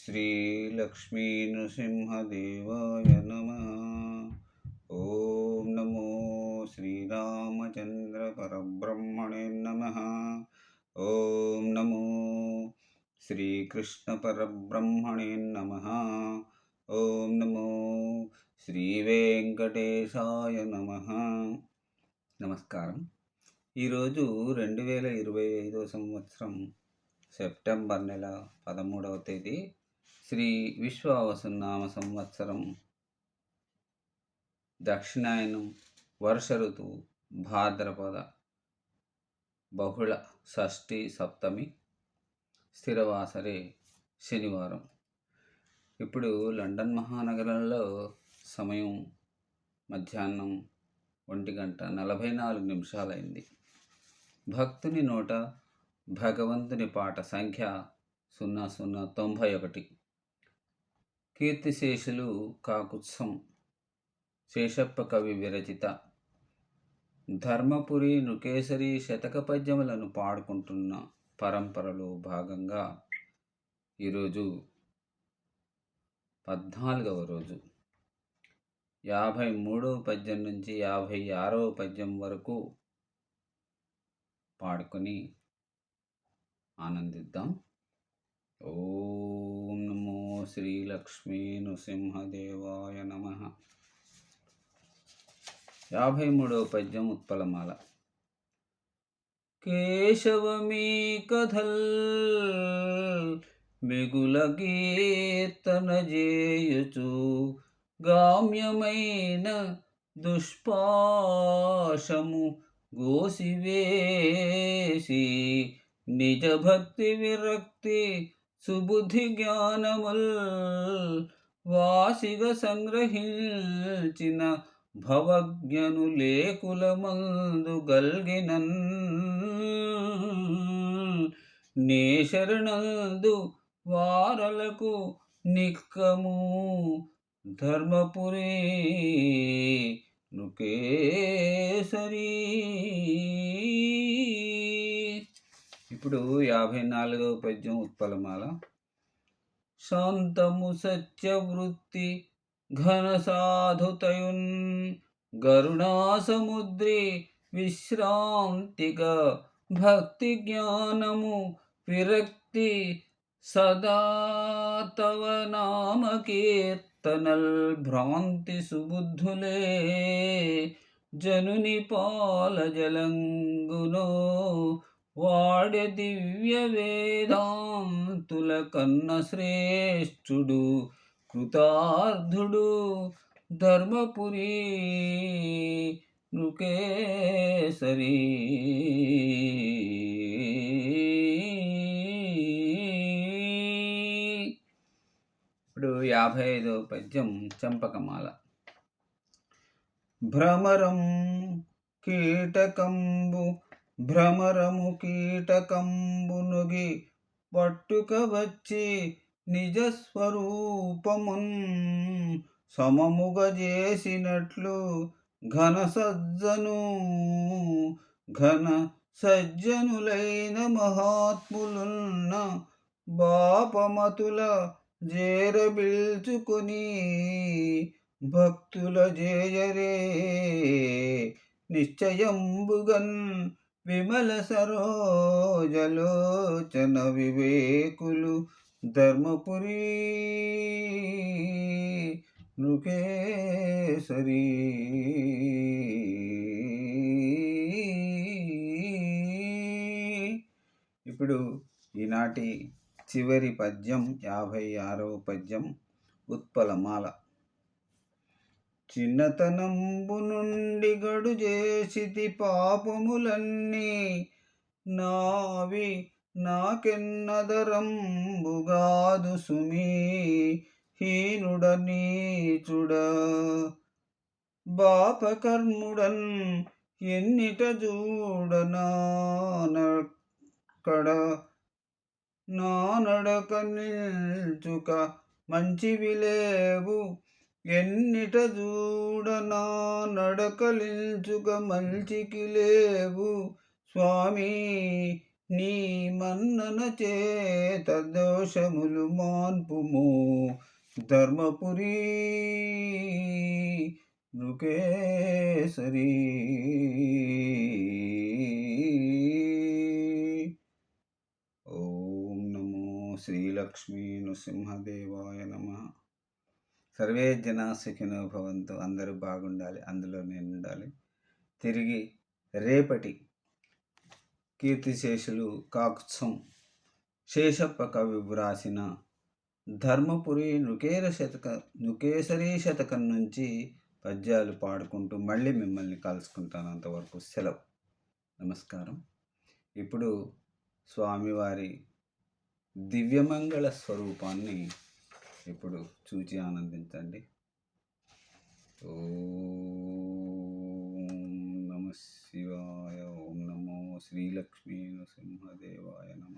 श्रीलक्ष्मीनृसिंहदेवाय नमः ॐ नमो श्रीरामचन्द्रपरब्रह्मणे नमः ॐ नमो श्रीकृष्णपरब्रह्मणे नमः ॐ नमो శ్రీవేంకటేశాయ నమ నమస్కారం ఈరోజు రెండు వేల ఇరవై ఐదో సంవత్సరం సెప్టెంబర్ నెల పదమూడవ తేదీ శ్రీ విశ్వావసునామ సంవత్సరం. దక్షిణాయనం వర్ష ఋతువు భాద్రపద బహుళ షష్ఠి సప్తమి స్థిరవాసరే శనివారం. ఇప్పుడు లండన్ మహానగరంలో సమయం మధ్యాహ్నం ఒంటి గంట నలభై నాలుగు నిమిషాలైంది. భక్తుని నోట భగవంతుని పాట సంఖ్య సున్నా సున్నా తొంభై ఒకటి. కీర్తిశేషులు కాకుత్సం శేషప్ప కవి విరచిత. ధర్మపురి నృకేసరి శతక పద్యములను పాడుకుంటున్న పరంపరలో భాగంగా ఈరోజు పద్నాలుగవ రోజు. యాభై మూడవ పద్యం నుంచి యాభై ఆరవ పద్యం వరకు పాడుకొని ఆనందిద్దాం. ఓం నమో శ్రీలక్ష్మీ నృసింహదేవాయ నమ యాభై మూడవ పద్యం ఉత్పలమాల। కేశవమీ కథల్ మిగుల కీర్తన చేయుచు గామ్యమైన దుష్పాశము గోసివేసి నిజ భక్తి విరక్తి సుబుద్ధి జ్ఞానముల్ వాసిగ సంగ్రహించిన భవజ్ఞను లేకులమందు గల్గినన్. నే శరణందు వారలకు నిక్కము ధర్మపురి నుకే ఇప్పుడు యాభై నాలుగవ పద్యం ఉత్పలమాల. శాంతము సత్యవృత్తి ఘన సాధుతయున్ గరుణాసముద్రి విశ్రాంతిగా భక్తి జ్ఞానము విరక్తి సదా తవ నామ కీర్తనల్ భ్రాంతి సుబుద్ధులే. జనుని పాల జలంగునో వాడే దివ్య వేదాంతుల కన్న శ్రేష్ఠుడు కృతార్థుడు ధర్మపురి నృకేసరి. ఇప్పుడు యాభై ఐదో పద్యం చంపకమాల. భ్రమరం కీటకంబు భ్రమరము కీటకంబునుగి పట్టుక వచ్చి నిజస్వరూపమున్ సమముగ చేసినట్లు ఘన సజ్జను ఘన సజ్జనులైన మహాత్ములున్న బాపమతుల జేరబిల్చుకుని భక్తుల జేయరే నిశ్చయంబుగన్ విమల సరోజలోచన వివేకులు ధర్మపురి నృకేసరి. ఇప్పుడు ఈనాటి చివరి పద్యం యాభై ఆరవ పద్యం ఉత్పలమాల. చిన్నతనంబు నుండి గడు చేసితి పాపములన్నీ నావి నాకెన్నదరంబుగాదు సుమీ. హీనుడ నీచుడ బాపకర్ముడన్ ఎన్నిట చూడనానక్కడ నానడక నిల్చుక మంచివి లేవు. ఎన్నిట చూడనా నడకలించుక మంచికి లేవు. స్వామి నీ మన్నన చేత దోషములు మాన్పుము. ధర్మపురి నృకేసరి ఓం నమో శ్రీలక్ష్మీ నృసింహదేవాయ నమ. సర్వే జనా సుఖినో భవంతు అందరూ బాగుండాలి అందులో నేను ఉండాలి తిరిగి రేపటి కీర్తిశేషులు కాకుత్సం శేషప్ప కవి వ్రాసిన ధర్మపురి నృకేర శతక నృకేసరి శతకం నుంచి పద్యాలు పాడుకుంటూ మళ్ళీ మిమ్మల్ని కలుసుకుంటాను అంతవరకు సెలవు. నమస్కారం. ఇప్పుడు స్వామివారి దివ్యమంగళ స్వరూపాన్ని ఇప్పుడు చూచి ఆనందించండి. ఓ నమ శివాయ ఓం నమో శ్రీలక్ష్మీ నృసింహదేవాయ నమ.